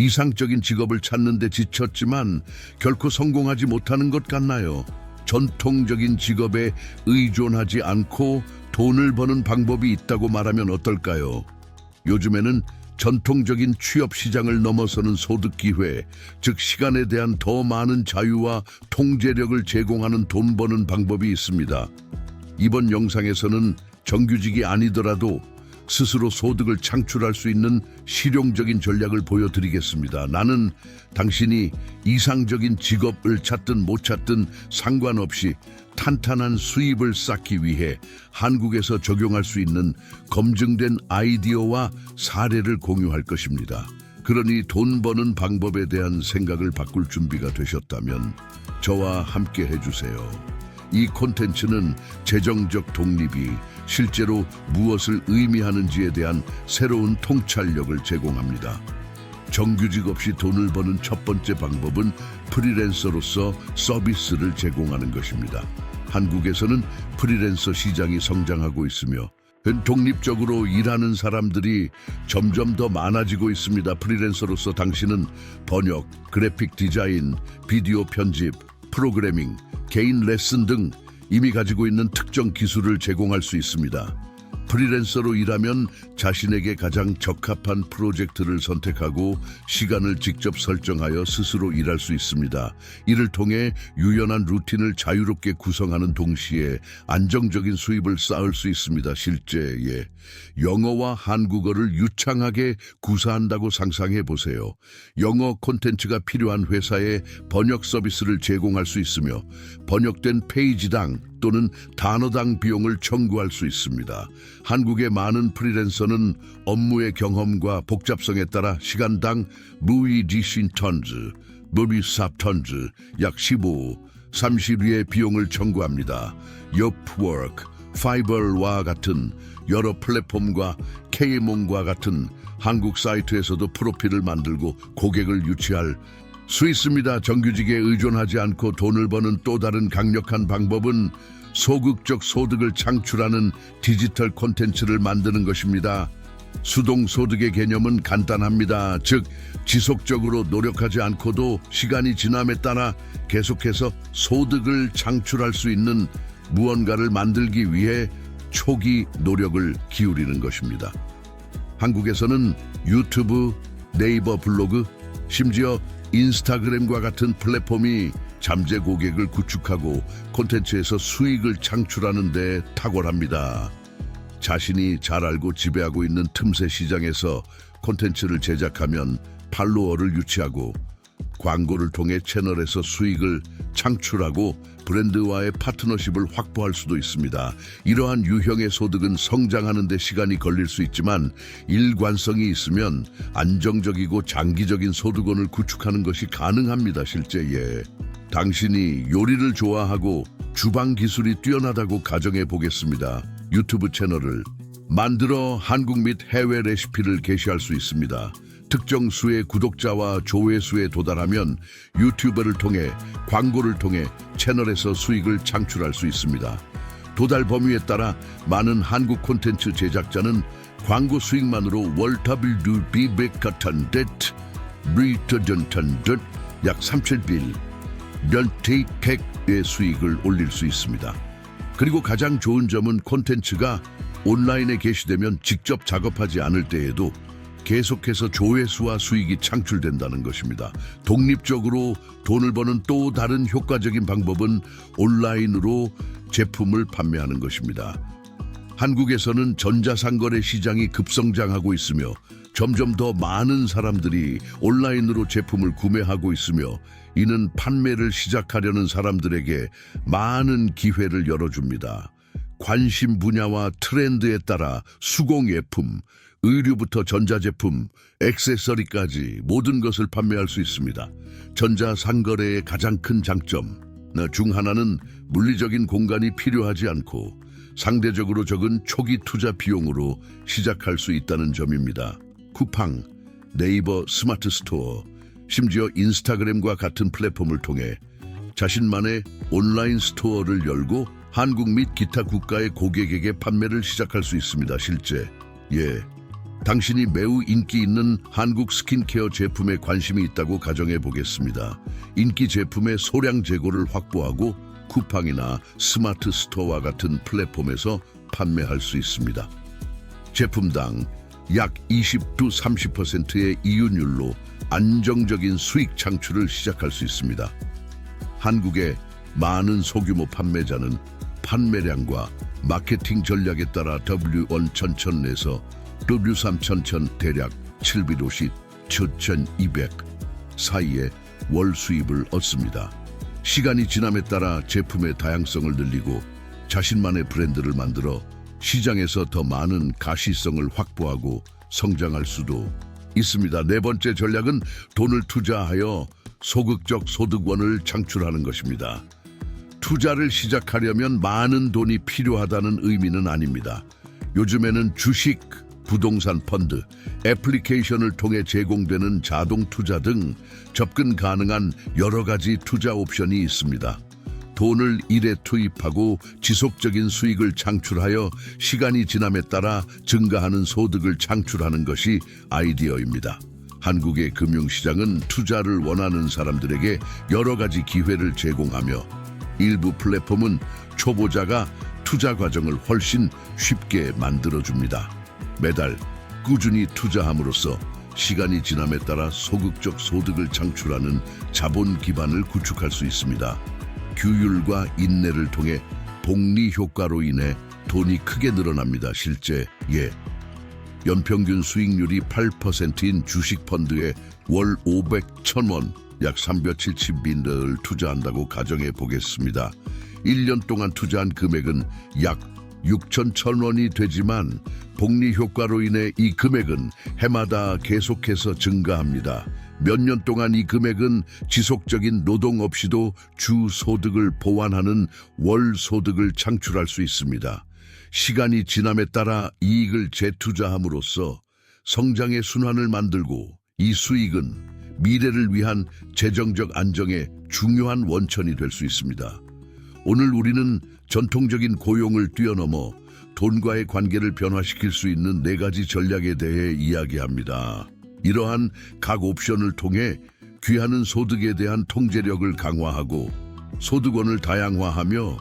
이상적인 직업을 찾는 데 지쳤지만 결코 성공하지 못하는 것 같나요? 전통적인 직업에 의존하지 않고 돈을 버는 방법이 있다고 말하면 어떨까요? 요즘에는 전통적인 취업 시장을 넘어서는 소득 기회, 즉 시간에 대한 더 많은 자유와 통제력을 제공하는 돈 버는 방법이 있습니다. 이번 영상에서는 정규직이 아니더라도 스스로 소득을 창출할 수 있는 실용적인 전략을 보여드리겠습니다. 나는 당신이 이상적인 직업을 찾든 못 찾든 상관없이 탄탄한 수입을 쌓기 위해 한국에서 적용할 수 있는 검증된 아이디어와 사례를 공유할 것입니다. 그러니 돈 버는 방법에 대한 생각을 바꿀 준비가 되셨다면 저와 함께 해주세요. 이 콘텐츠는 재정적 독립이 실제로 무엇을 의미하는지에 대한 새로운 통찰력을 제공합니다. 정규직 없이 돈을 버는 첫 번째 방법은 프리랜서로서 서비스를 제공하는 것입니다. 한국에서는 프리랜서 시장이 성장하고 있으며 독립적으로 일하는 사람들이 점점 더 많아지고 있습니다. 프리랜서로서 당신은 번역, 그래픽 디자인, 비디오 편집, 프로그래밍, 개인 레슨 등 이미 가지고 있는 특정 기술을 제공할 수 있습니다. 프리랜서로 일하면 자신에게 가장 적합한 프로젝트를 선택하고 시간을 직접 설정하여 스스로 일할 수 있습니다. 이를 통해 유연한 루틴을 자유롭게 구성하는 동시에 안정적인 수입을 쌓을 수 있습니다. 실제에 영어와 한국어를 유창하게 구사한다고 상상해 보세요. 영어 콘텐츠가 필요한 회사에 번역 서비스를 제공할 수 있으며 번역된 페이지당 또는 단어당 비용을 청구할 수 있습니다. 한국의 많은 프리랜서는 업무의 경험과 복잡성에 따라 시간당 무이 디신 턴즈, 무비 삽 턴즈 약 15, 30위의 비용을 청구합니다. 옆워크, 파이벌과 같은 여러 플랫폼과 K몽과 같은 한국 사이트에서도 프로필을 만들고 고객을 유치할 수 있습니다. 정규직에 의존하지 않고 돈을 버는 또 다른 강력한 방법은 소극적 소득을 창출하는 디지털 콘텐츠를 만드는 것입니다. 수동 소득의 개념은 간단합니다. 즉, 지속적으로 노력하지 않고도 시간이 지남에 따라 계속해서 소득을 창출할 수 있는 무언가를 만들기 위해 초기 노력을 기울이는 것입니다. 한국에서는 유튜브, 네이버 블로그, 심지어 인스타그램과 같은 플랫폼이 잠재 고객을 구축하고 콘텐츠에서 수익을 창출하는 데 탁월합니다. 자신이 잘 알고 지배하고 있는 틈새 시장에서 콘텐츠를 제작하면 팔로워를 유치하고 광고를 통해 채널에서 수익을 창출하고 브랜드와의 파트너십을 확보할 수도 있습니다. 이러한 유형의 소득은 성장하는 데 시간이 걸릴 수 있지만 일관성이 있으면 안정적이고 장기적인 소득원을 구축하는 것이 가능합니다. 실제에 당신이 요리를 좋아하고 주방 기술이 뛰어나다고 가정해 보겠습니다. 유튜브 채널을 만들어 한국 및 해외 레시피를 게시할 수 있습니다. 특정 수의 구독자와 조회수에 도달하면 유튜버를 통해 광고를 통해 채널에서 수익을 창출할 수 있습니다. 도달 범위에 따라 많은 한국 콘텐츠 제작자는 광고 수익만으로 월 WB 같은 듯 브리터전턴 듯약 37빌 면테이팩의 수익을 올릴 수 있습니다. 그리고 가장 좋은 점은 콘텐츠가 온라인에 게시되면 직접 작업하지 않을 때에도 계속해서 조회수와 수익이 창출된다는 것입니다. 독립적으로 돈을 버는 또 다른 효과적인 방법은 온라인으로 제품을 판매하는 것입니다. 한국에서는 전자상거래 시장이 급성장하고 있으며 점점 더 많은 사람들이 온라인으로 제품을 구매하고 있으며 이는 판매를 시작하려는 사람들에게 많은 기회를 열어줍니다. 관심 분야와 트렌드에 따라 수공예품, 의류부터 전자제품, 액세서리까지 모든 것을 판매할 수 있습니다. 전자상거래의 가장 큰 장점 중 하나는 물리적인 공간이 필요하지 않고 상대적으로 적은 초기 투자 비용으로 시작할 수 있다는 점입니다. 쿠팡, 네이버 스마트 스토어, 심지어 인스타그램과 같은 플랫폼을 통해 자신만의 온라인 스토어를 열고 한국 및 기타 국가의 고객에게 판매를 시작할 수 있습니다. 실제 예, 당신이 매우 인기 있는 한국 스킨케어 제품에 관심이 있다고 가정해 보겠습니다. 인기 제품의 소량 재고를 확보하고 쿠팡이나 스마트 스토어와 같은 플랫폼에서 판매할 수 있습니다. 제품당 약 20도 30%의 이윤율로 안정적인 수익 창출을 시작할 수 있습니다. 한국의 많은 소규모 판매자는 판매량과 마케팅 전략에 따라 W1 천천 내서 W3 천천 대략 7비로시 7,200 사이에 월 수입을 얻습니다. 시간이 지남에 따라 제품의 다양성을 늘리고 자신만의 브랜드를 만들어 시장에서 더 많은 가시성을 확보하고 성장할 수도 있습니다. 네 번째 전략은 돈을 투자하여 소극적 소득원을 창출하는 것입니다. 투자를 시작하려면 많은 돈이 필요하다는 의미는 아닙니다. 요즘에는 주식, 부동산 펀드, 애플리케이션을 통해 제공되는 자동 투자 등 접근 가능한 여러 가지 투자 옵션이 있습니다. 돈을 일에 투입하고 지속적인 수익을 창출하여 시간이 지남에 따라 증가하는 소득을 창출하는 것이 아이디어입니다. 한국의 금융시장은 투자를 원하는 사람들에게 여러 가지 기회를 제공하며 일부 플랫폼은 초보자가 투자 과정을 훨씬 쉽게 만들어줍니다. 매달 꾸준히 투자함으로써 시간이 지남에 따라 소극적 소득을 창출하는 자본 기반을 구축할 수 있습니다. 규율과 인내를 통해 복리 효과로 인해 돈이 크게 늘어납니다. 실제 예. 연평균 수익률이 8%인 주식 펀드에 월 500, 1000원, 약 370민들을 투자한다고 가정해 보겠습니다. 1년 동안 투자한 금액은 약 6천 천 원이 되지만 복리 효과로 인해 이 금액은 해마다 계속해서 증가합니다. 몇 년 동안 이 금액은 지속적인 노동 없이도 주 소득을 보완하는 월 소득을 창출할 수 있습니다. 시간이 지남에 따라 이익을 재투자함으로써 성장의 순환을 만들고 이 수익은 미래를 위한 재정적 안정의 중요한 원천이 될 수 있습니다. 오늘 우리는 전통적인 고용을 뛰어넘어 돈과의 관계를 변화시킬 수 있는 네 가지 전략에 대해 이야기합니다. 이러한 각 옵션을 통해 귀하는 소득에 대한 통제력을 강화하고 소득원을 다양화하며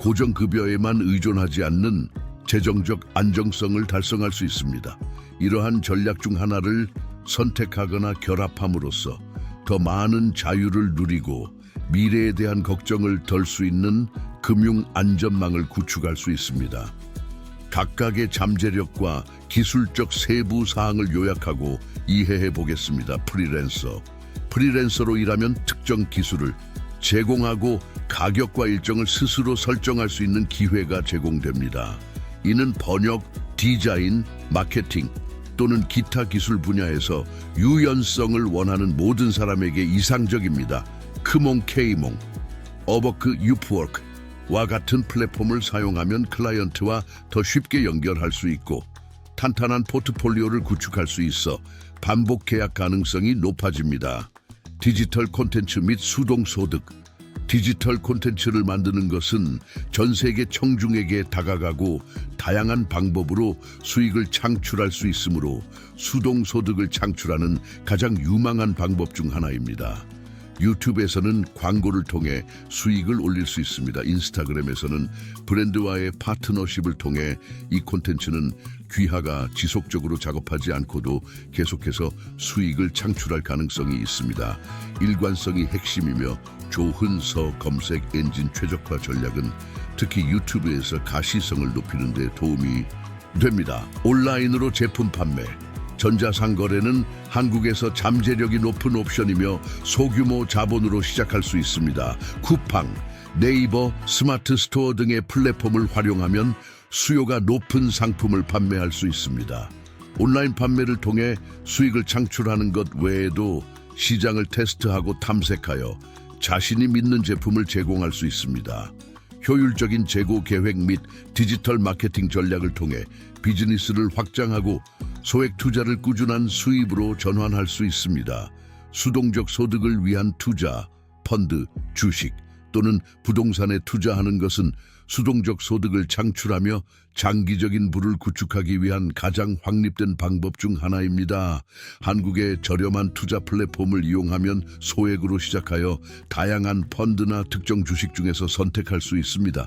고정급여에만 의존하지 않는 재정적 안정성을 달성할 수 있습니다. 이러한 전략 중 하나를 선택하거나 결합함으로써 더 많은 자유를 누리고 미래에 대한 걱정을 덜 수 있는 금융 안전망을 구축할 수 있습니다. 각각의 잠재력과 기술적 세부 사항을 요약하고 이해해 보겠습니다. 프리랜서. 프리랜서로 일하면 특정 기술을 제공하고 가격과 일정을 스스로 설정할 수 있는 기회가 제공됩니다. 이는 번역, 디자인, 마케팅 또는 기타 기술 분야에서 유연성을 원하는 모든 사람에게 이상적입니다. 크몽 케이몽, 어버크 유프워크 와 같은 플랫폼을 사용하면 클라이언트와 더 쉽게 연결할 수 있고 탄탄한 포트폴리오를 구축할 수 있어 반복 계약 가능성이 높아집니다. 디지털 콘텐츠 및 수동 소득 디지털 콘텐츠를 만드는 것은 전 세계 청중에게 다가가고 다양한 방법으로 수익을 창출할 수 있으므로 수동 소득을 창출하는 가장 유망한 방법 중 하나입니다. 유튜브에서는 광고를 통해 수익을 올릴 수 있습니다. 인스타그램에서는 브랜드와의 파트너십을 통해 이 콘텐츠는 귀하가 지속적으로 작업하지 않고도 계속해서 수익을 창출할 가능성이 있습니다. 일관성이 핵심이며 조흔서 검색 엔진 최적화 전략은 특히 유튜브에서 가시성을 높이는 데 도움이 됩니다. 온라인으로 제품 판매 전자상거래는 한국에서 잠재력이 높은 옵션이며 소규모 자본으로 시작할 수 있습니다. 쿠팡, 네이버, 스마트 스토어 등의 플랫폼을 활용하면 수요가 높은 상품을 판매할 수 있습니다. 온라인 판매를 통해 수익을 창출하는 것 외에도 시장을 테스트하고 탐색하여 자신이 믿는 제품을 제공할 수 있습니다. 효율적인 재고 계획 및 디지털 마케팅 전략을 통해 비즈니스를 확장하고 소액 투자를 꾸준한 수입으로 전환할 수 있습니다. 수동적 소득을 위한 투자, 펀드, 주식 또는 부동산에 투자하는 것은 수동적 소득을 창출하며 장기적인 부를 구축하기 위한 가장 확립된 방법 중 하나입니다. 한국의 저렴한 투자 플랫폼을 이용하면 소액으로 시작하여 다양한 펀드나 특정 주식 중에서 선택할 수 있습니다.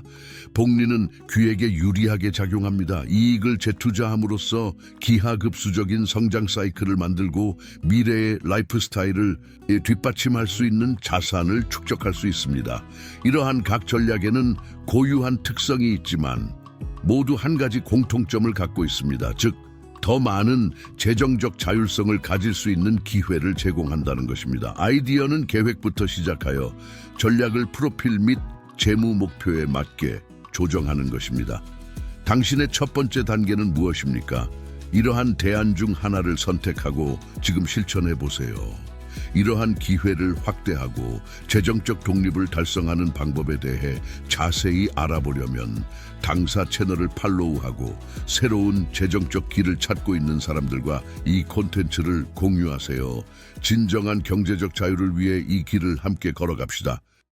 복리는 귀에게 유리하게 작용합니다. 이익을 재투자함으로써 기하급수적인 성장 사이클을 만들고 미래의 라이프 스타일을 뒷받침할 수 있는 자산을 축적할 수 있습니다. 이러한 각 전략에는 고유한 특성이 있지만 모두 한 가지 공통점을 갖고 있습니다. 즉, 더 많은 재정적 자율성을 가질 수 있는 기회를 제공한다는 것입니다. 아이디어는 계획부터 시작하여 전략을 프로필 및 재무 목표에 맞게 조정하는 것입니다. 당신의 첫 번째 단계는 무엇입니까? 이러한 대안 중 하나를 선택하고 지금 실천해 보세요. 이러한 기회를 확대하고 재정적 독립을 달성하는 방법에 대해 자세히 알아보려면 당사 채널을 팔로우하고 새로운 재정적 길을 찾고 있는 사람들과 이 콘텐츠를 공유하세요. 진정한 경제적 자유를 위해 이 길을 함께 걸어갑시다.